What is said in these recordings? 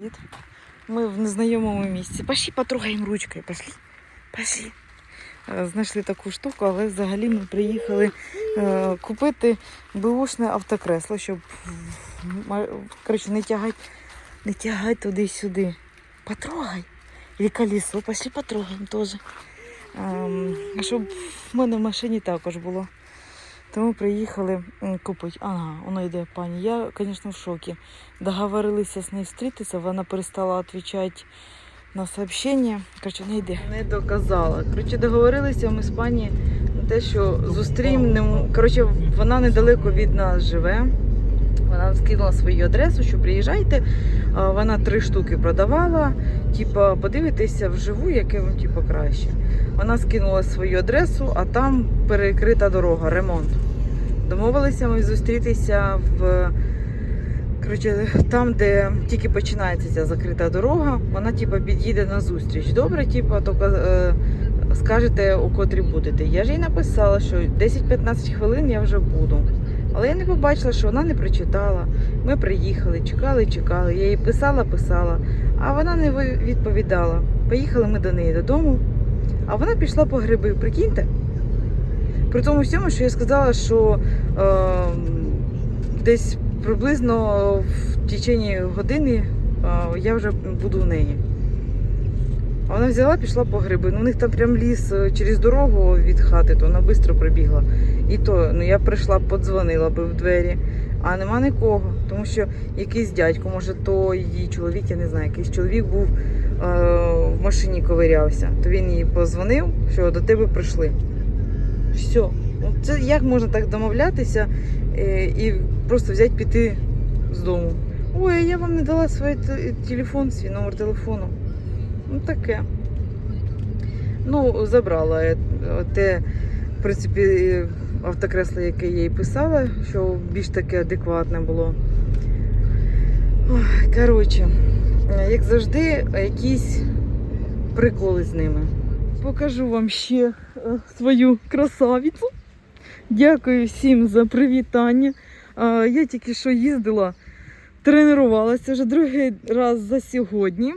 Привіт. Ми в незнайомому місці. Пошли потрогаємо ручкою. Пошли. Пошли. Знайшли таку штуку, але взагалі ми приїхали е, купити бушне автокресло, щоб коротше, не тягати не тягать туди-сюди. Потрогай. І колесо. Пошли потрогаємо теж. Щоб в мене в машині також було. Тому приїхали купити. Ага, воно йде пані. Я, звісно, в шокі. Договорилися з нею зустрітися, вона перестала відповідати на сообщення. Коротше, не йде. Не доказала. Коротше, договорилися ми з пані на те, що зустрінемо. Коротше, вона недалеко від нас живе. Вона скинула свою адресу, що приїжджайте. Вона три штуки продавала. Типа, подивитися вживу, яке вам типа, краще. Вона скинула свою адресу, а там перекрита дорога, ремонт. Домовилися ми зустрітися в коротше, там, де тільки починається ця закрита дорога, вона типа під'їде на зустріч. Добре, типа, тільки е, скажете, у котрі будете. Я ж їй написала, що 10-15 хвилин я вже буду. Але я не побачила, що вона не прочитала. Ми приїхали, чекали, чекали. Я їй писала, писала, а вона не відповідала. Поїхали ми до неї додому, а вона пішла по гриби. Прикиньте? При тому всьому, що я сказала, що е, десь приблизно в течение години е, я вже буду у неї. А вона взяла, пішла по гриби. Ну, у них там прям ліс е, через дорогу від хати, то вона швидко прибігла. І то ну, я прийшла, подзвонила би в двері, а нема нікого. Тому що якийсь дядько, може, то її чоловік, я не знаю, якийсь чоловік був е, в машині ковирявся. То він їй позвонив, що до тебе прийшли. Все. Ну, Це як можна так домовлятися е, і просто взяти піти з дому? Ой, я вам не дала свій те- телефон, свій номер телефону. Ну таке. Ну, забрала е, те, в принципі, е, автокресло, яке я їй писала, що більш таке адекватне було. Коротше, е, як завжди, якісь приколи з ними. Покажу вам ще свою красавицю. Дякую всім за привітання. Я тільки що їздила, тренувалася вже другий раз за сьогодні.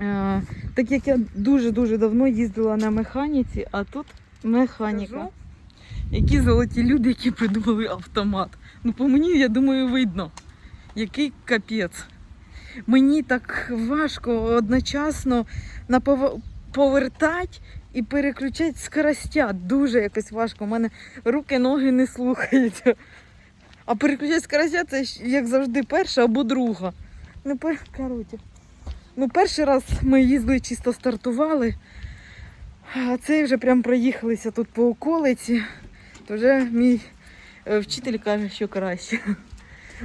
Е, Так як я дуже-дуже давно їздила на механіці, а тут механіка. Які золоті люди, які придумали автомат. Ну, по мені, я думаю, видно, який капець. Мені так важко одночасно повертати і переключати скоростя. Дуже якось важко. У мене руки, ноги не слухаються. А переключати скоростя це як завжди перша або друга. Ну, коротше. Ну, перший раз ми їздили, чисто стартували. А цей вже прям проїхалися тут по околиці. То вже мій е, вчитель каже, що краще.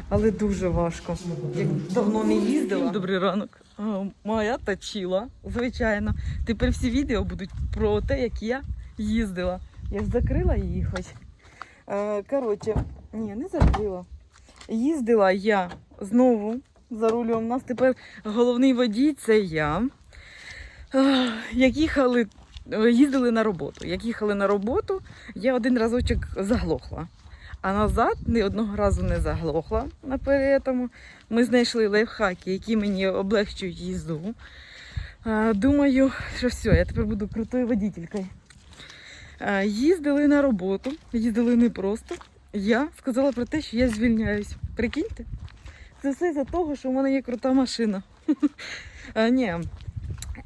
Але дуже важко. Як давно не їздила. Добрий ранок. Моя точила, звичайно. Тепер всі відео будуть про те, як я їздила. Я ж закрила її хоч. Е, Коротше, ні, не закрила. Їздила я знову за рулем. У нас тепер головний водій це я. Як їхали, їздили на роботу. Як їхали на роботу, я один разочок заглохла. А назад ні одного разу не заглохла наперед. тому. Ми знайшли лайфхаки, які мені облегчують їзду. Думаю, що все, я тепер буду крутою водітелькою. Їздили на роботу, їздили не просто. Я сказала про те, що я звільняюсь. Прикиньте? Це все за того, що в мене є крута машина. Е, Ні,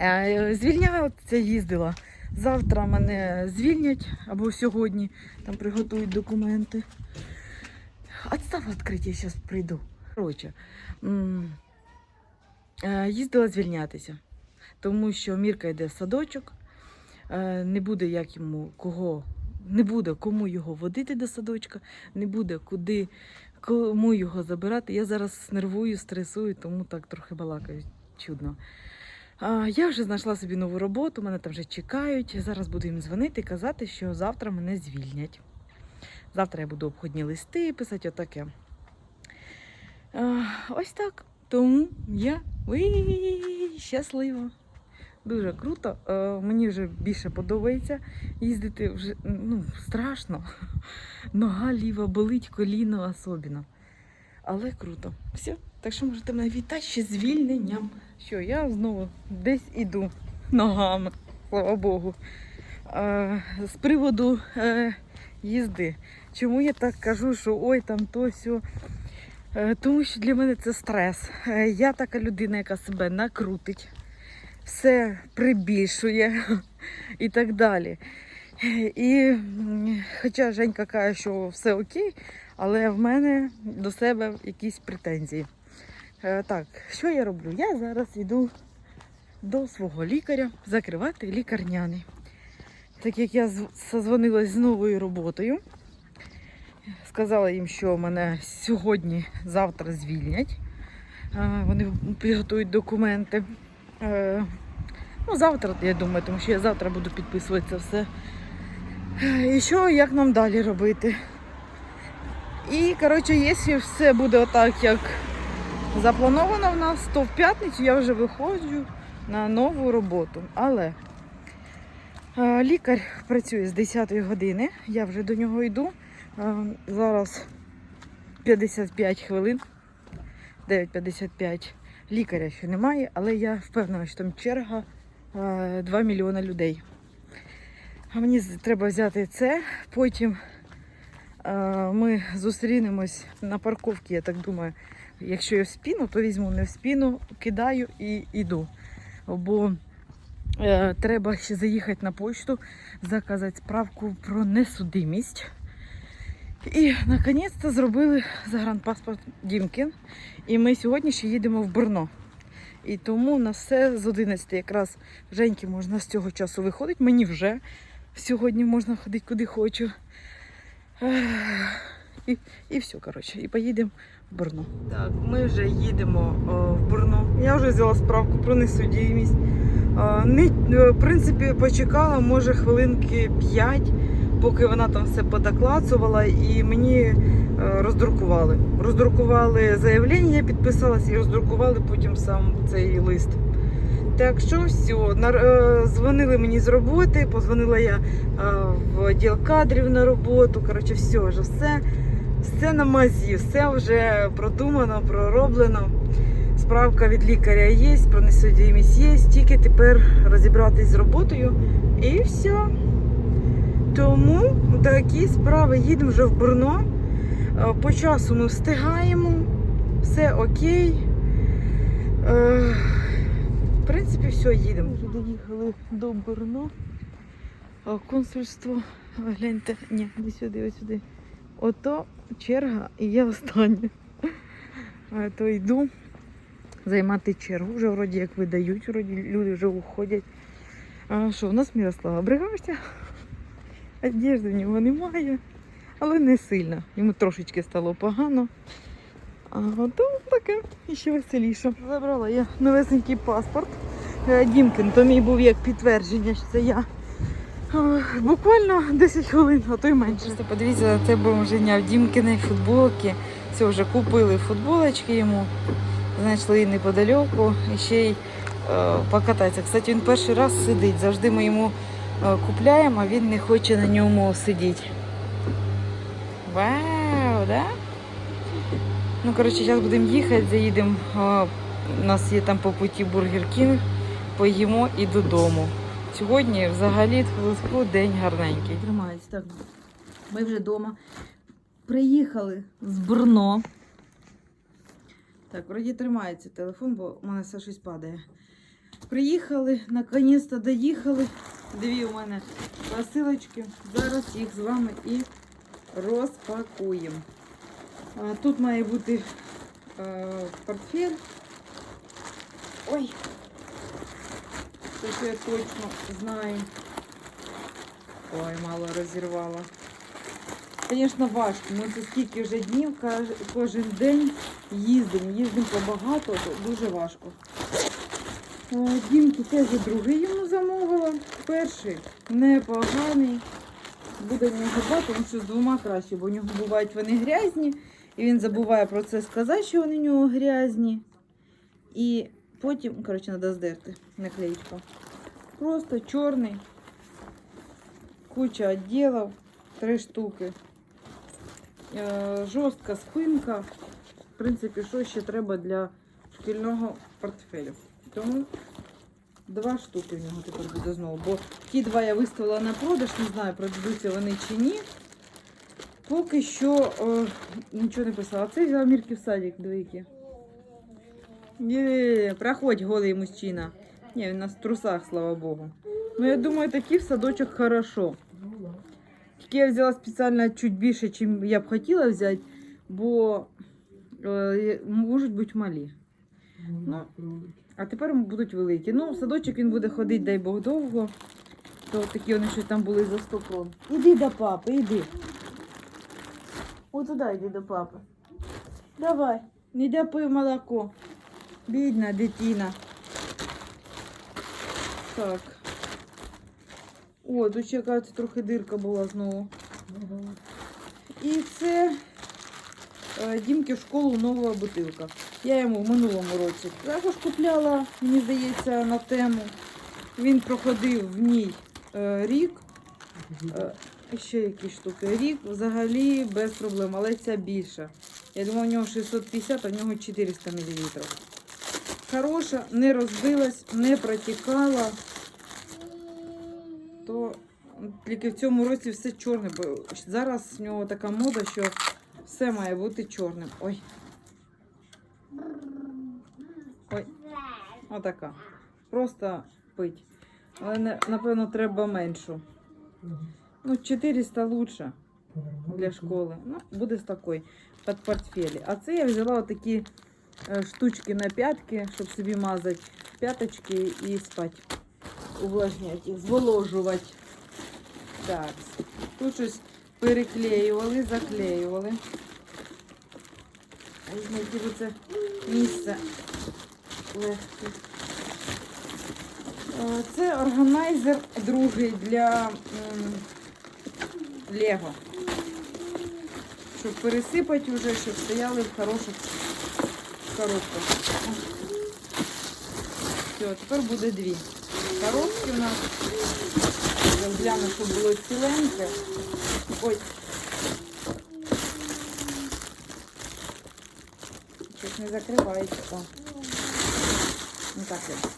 Е, звільняюся, їздила. Завтра мене звільнять або сьогодні там приготують документи. Отстав відкрити, я зараз прийду. Коротше, е, їздила звільнятися, тому що Мірка йде в садочок, не буде як йому кого, не буде кому його водити до садочка, не буде куди, кому його забирати. Я зараз нервую, стресую, тому так трохи балакаю чудно. Я вже знайшла собі нову роботу, мене там вже чекають. Зараз буду їм дзвонити і казати, що завтра мене звільнять. Завтра я буду обходні листи писати отаке. Ось так. Тому я щаслива. Дуже круто. Е, Мені вже більше подобається їздити вже ну, страшно. Нога ліва болить, коліно особливо. Але круто. Все, Так що можете мене вітати ще звільненням. Що я знову десь іду ногами, слава Богу. Е, з приводу е, їзди. Чому я так кажу, що ой, там то сьо. Е, Тому що для мене це стрес. Я така людина, яка себе накрутить, все прибільшує і так далі. І хоча Женька каже, що все окей, але в мене до себе якісь претензії. Е, Так, що я роблю? Я зараз йду до свого лікаря закривати лікарняний. Так як я созвонилась з новою роботою, сказала їм, що мене сьогодні, завтра звільнять. Е, Вони підготують документи. Е, Ну, завтра, я думаю, тому що я завтра буду підписувати це все. І що, як нам далі робити? І, коротше, якщо все буде отак, як заплановано в нас, то в п'ятницю я вже виходжу на нову роботу. Але е, лікар працює з 10 години, я вже до нього йду. Е, зараз 55 хвилин, 9.55. Лікаря ще немає, але я впевнена, що там черга е, 2 мільйони людей. А мені треба взяти це, потім е, ми зустрінемось на парковці, я так думаю. Якщо я в спіну, то візьму не в спіну, кидаю і йду. Бо е, треба ще заїхати на почту, заказати справку про несудимість. І наконець-то зробили загранпаспорт Дімкін. І ми сьогодні ще їдемо в Брно. І тому на все з 11 якраз Женьки можна з цього часу виходить. Мені вже сьогодні можна ходити куди хочу. І, і все, коротше, і поїдемо в Брно. Так, ми вже їдемо о, в Брно. Я вже взяла справку про несудімість. Е, Не, е, в принципі, почекала, може, хвилинки 5, поки вона там все подоклацувала, і мені е, роздрукували. Роздрукували заявлення, я підписалась і роздрукували потім сам цей лист. Так що все, дзвонили мені з роботи, позвонила я е, в відділ кадрів на роботу. Коротше, все вже все, все на мазі, все вже продумано, пророблено. Справка від лікаря є, про несудимість є, тільки тепер розібратись з роботою і все. Тому такі справи їдемо вже в Брно. Е, По часу ми встигаємо, все окей. Е, В принципі, все, їдемо. Вже доїхали до Брно. Консульство, гляньте, ні, не сюди, ось сюди. Ото черга і я остання. То йду займати чергу. Вже вроді як видають, вроді люди вже уходять. А що, у нас Мирослава обригався. Одежди в нього немає, але не сильно. Йому трошечки стало погано. А то таке і ще веселіше. Забрала я новесенький паспорт. Е, Дімкін, то мій був як підтвердження, що це я. Е, Буквально 10 хвилин, а то й менше. Просто подивіться на це бомженя в Дімкіної футболки. Все, вже купили футболочки йому, знайшли неподалеку і ще й е, покататися. Кстати, він перший раз сидить. Завжди ми йому купляємо, а він не хоче на ньому сидіти. Вау, да? Ну, коротше, зараз будемо їхати, заїдемо. е, У нас є там по путі Бургер Кінг, поїмо і додому. Сьогодні взагалі день гарненький. Тримається так. Ми вже вдома. Приїхали з Брно. Так, вроді тримається телефон, бо у мене все щось падає. Приїхали, наконець-то доїхали. Дві у мене посилочки. Зараз їх з вами і розпакуємо. Тут має бути е, портфель. Ой, це я точно знаю. Ой, мало розірвала. Звісно, важко. Ми це скільки вже днів, кожен день їздимо. Їздимо побагато, то дуже важко. Е, Дімки теж другий йому. Перший непоганий. Буде в нього два, тому що з двома краще, бо в нього бувають вони грязні. І він забуває про це сказати, що вони в нього грязні. І потім, коротше, треба здерти наклеїчку. Просто чорний. Куча відділів, три штуки. Е, жорстка спинка. В принципі, що ще треба для шкільного портфелю. Тому два штуки в нього тепер буде знову. Бо ті два я виставила на продаж, не знаю, продадуться вони чи ні. Поки що е, нічого не писала. Це взяла Мірки в садик, двійки. Проходь голий мужчина. Ні, він у нас в трусах, слава Богу. Ну, я думаю, такий в садочок хорошо. Тільки я взяла спеціально чуть більше, чим я б хотіла взяти, бо е, можуть бути малі. Ну, А тепер будуть великі. Ну, в садочок він буде ходити, дай Бог, довго. То такі вони щось там були за 100 крон. Іди до папи, іди. О, туди йди до папи. Давай, не йде пив молоко. Бідна дитина. Так. О, тут ще трохи дирка була знову. І це е, Дімки в школу нова бутилка. Я йому в минулому році також купляла, мені здається, на тему. Він проходив в ній е, рік. Е, ще якісь штуки. Рік взагалі без проблем, але ця більша. Я думала, в нього 650, а в нього 400 мл. Хороша, не розбилась, не протікала. То тільки в цьому році все чорне, бо зараз в нього така мода, що все має бути чорним. Ой, отака. Просто пить. Але напевно треба меншу. Ну, 400 лучше для школи. Ну, буде з такої під портфелі. А це я взяла отакі е, штучки на п'ятки, щоб собі мазати п'яточки і спати. Увлажняти зволожувати. Так. Тут щось переклеювали, заклеювали. Знайти би це місце легке. Е, Це органайзер другий для Лего. Щоб пересипати вже, щоб стояли в хороших коробках. Все, тепер буде дві. Коробки у нас. Гляну, щоб було ціленьке. Ой. Щось не закривається. Ну от.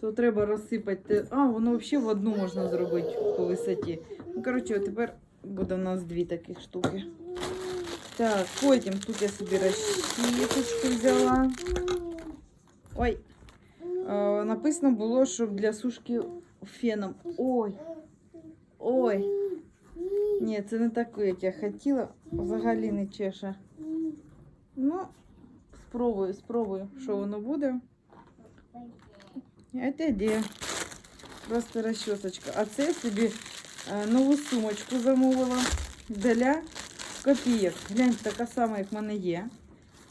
То треба розсипати. А, воно взагалі в одну можна зробити по висоті. Ну, коротше, от тепер буде у нас дві таких штуки. Так, потім тут я собі розчісочку взяла. Ой. Написано було, що для сушки феном. Ой. Ой. Ні, це не таке, як я хотіла. Взагалі не чеше. Спробую, спробую, що воно буде. Это де? Просто розчосочка. А це собі е, нову сумочку замовила для копійок. Гляньте, така сама, як в мене є.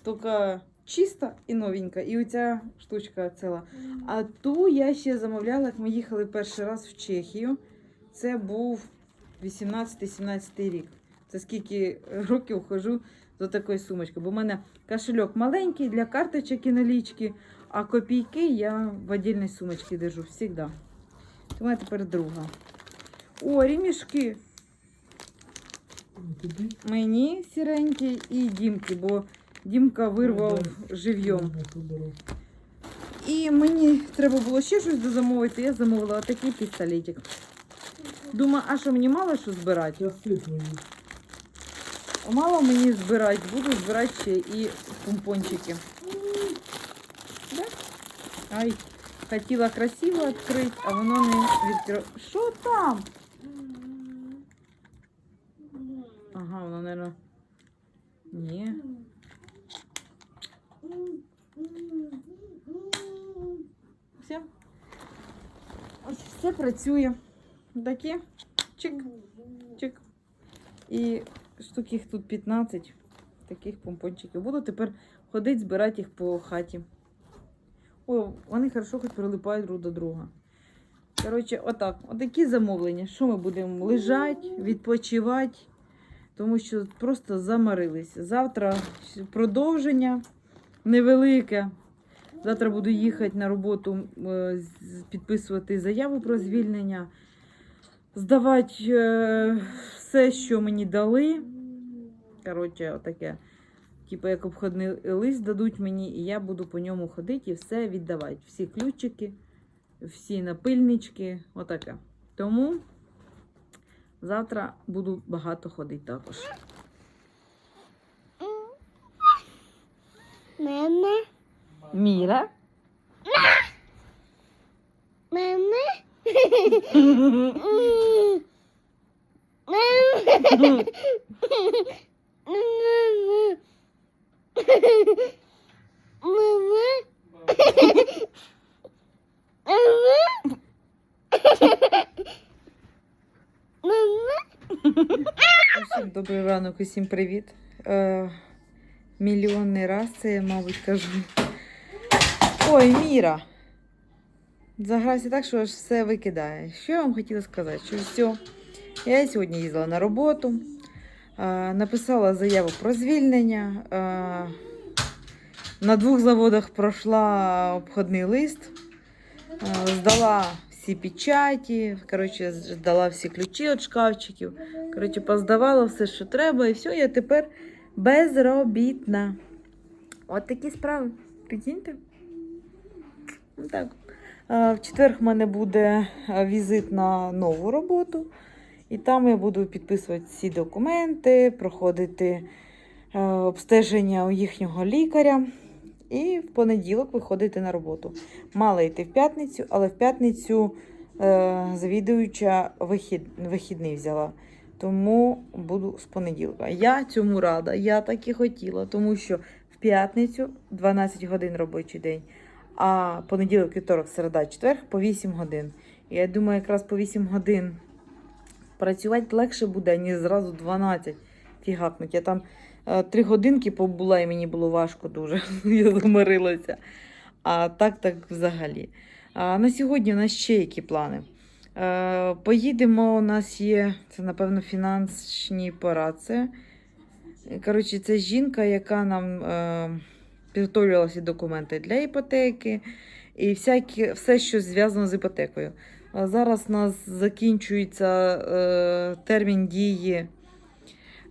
Тільки чиста і новенька. І оця штучка ціла. А ту я ще замовляла, як ми їхали перший раз в Чехію. Це був 18-17 рік. Це скільки років хожу за такою сумочкою. Бо в мене кошельок маленький для карточок і налічки, а копійки я в отдельній сумочці держу завжди. У мене тепер друга. О, ремішки. Мені сіренький і Дімки, бо Дімка вирвав живьом. І мені треба було ще щось дозамовити, я замовила такий пістолетик. Думаю, а що мені мало що збирати? Мало мені збирати, буду збирати ще і помпончики. Да? Ай, хотіла красиво відкрити, а воно не відкрило. Що там? Ага, воно, мабуть. Ні. Все. Ось все працює. Такі. Чик. Чик. І штук їх тут 15 таких помпончиків. Буду тепер ходити, збирати їх по хаті. Ой, вони хорошо хоч прилипають друг до друга. Коротше, отак. Отакі замовлення. Що ми будемо лежати, відпочивати, тому що просто замарились. Завтра продовження невелике. Завтра буду їхати на роботу, е, підписувати заяву про звільнення, здавати е, все, що мені дали. Коротше, отаке. типу, як обходний лист дадуть мені, і я буду по ньому ходити і все віддавати. Всі ключики, всі напильнички, отаке. Тому завтра буду багато ходити також. Мама, Міра. мама, мама, мама, мама, мама. Усім добрий ранок, усім привіт. Е, мільйонний раз це я, мабуть, кажу. Ой, Міра. Загрався так, що аж все викидає. Що я вам хотіла сказати? Що все. Я сьогодні їздила на роботу, е, написала заяву про звільнення. Е, на двох заводах пройшла обходний лист, е, здала всі печаті, коротше, здала всі ключі від шкафчиків. Коротше, поздавала все, що треба, і все, я тепер безробітна. От такі справи. Прикиньте. Ну, Так. В четвер в мене буде візит на нову роботу, і там я буду підписувати всі документи, проходити обстеження у їхнього лікаря. І в понеділок виходити на роботу. Мала йти в п'ятницю, але в п'ятницю е, завідуюча вихід, вихідний взяла. Тому буду з понеділка. Я цьому рада, я так і хотіла, тому що в п'ятницю 12 годин робочий день, а понеділок, вівторок, середа, четвер по 8 годин. Я думаю, якраз по 8 годин працювати легше буде, ніж зразу 12 фігакнуть. Я там е, 3 годинки побула, і мені було важко дуже. Я замирилася. А так, так взагалі. А на сьогодні у нас ще які плани. Е, Поїдемо, у нас є, це, напевно, фінансові порадці. Коротше, це жінка, яка нам е, підготовлювала всі документи для іпотеки і всякі, все, що зв'язано з іпотекою. А зараз у нас закінчується е, термін дії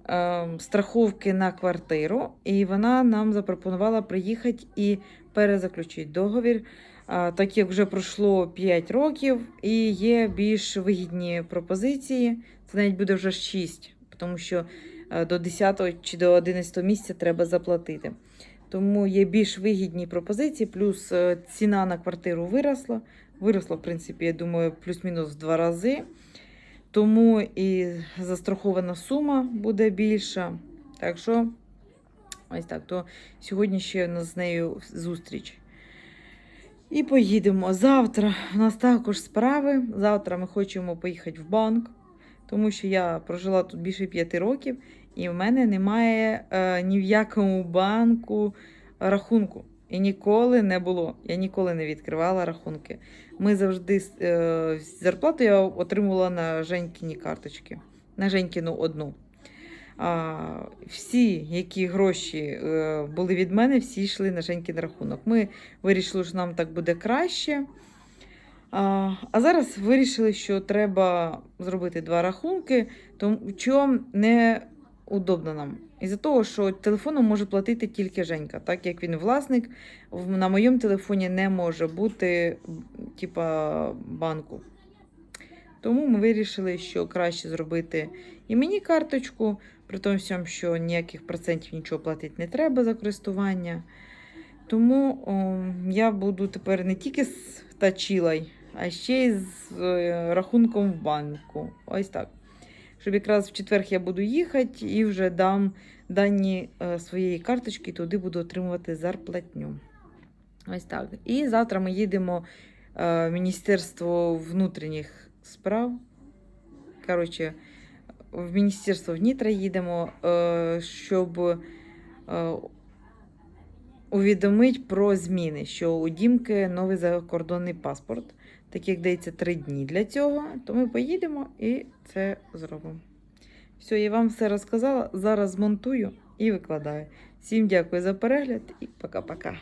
е, страховки на квартиру, і вона нам запропонувала приїхати і перезаключити договір. Так як вже пройшло 5 років і є більш вигідні пропозиції, це навіть буде вже 6, тому що е, до 10 чи до 11 місяця треба заплатити. Тому є більш вигідні пропозиції, плюс е, ціна на квартиру виросла. Виросла, в принципі, я думаю, плюс-мінус в два рази. Тому і застрахована сума буде більша. Так що, ось так. То сьогодні ще у нас з нею зустріч. І поїдемо. Завтра у нас також справи. Завтра ми хочемо поїхати в банк, тому що я прожила тут більше п'яти років, і в мене немає е, ні в якому банку рахунку. І ніколи не було. Я ніколи не відкривала рахунки. Ми завжди е, зарплату я отримувала на Женькіні карточки, на Женькіну одну. Всі, які гроші е, були від мене, всі йшли на Женькін рахунок. Ми вирішили, що нам так буде краще. А, зараз вирішили, що треба зробити два рахунки, тому чому не удобно нам. Із-за того, що телефоном може платити тільки Женька, так як він власник, на моєму телефоні не може бути типа банку. Тому ми вирішили, що краще зробити і мені карточку, при тому всьому, що ніяких процентів нічого платити не треба за користування. Тому о, я буду тепер не тільки з тачілай, а ще й з е, рахунком в банку. Ось так. Щоб якраз в четвер я буду їхати і вже дам дані е, своєї карточки, і туди буду отримувати зарплатню. Ось так. І завтра ми їдемо е, в Міністерство внутрішніх справ. Коротше, в Міністерство внітра їдемо, е, щоб е, увідомити про зміни, що у Дімки новий закордонний паспорт, так як дається три дні для цього, то ми поїдемо і це зробимо. Все, я вам все розказала. Зараз змонтую і викладаю. Всім дякую за перегляд і пока-пока.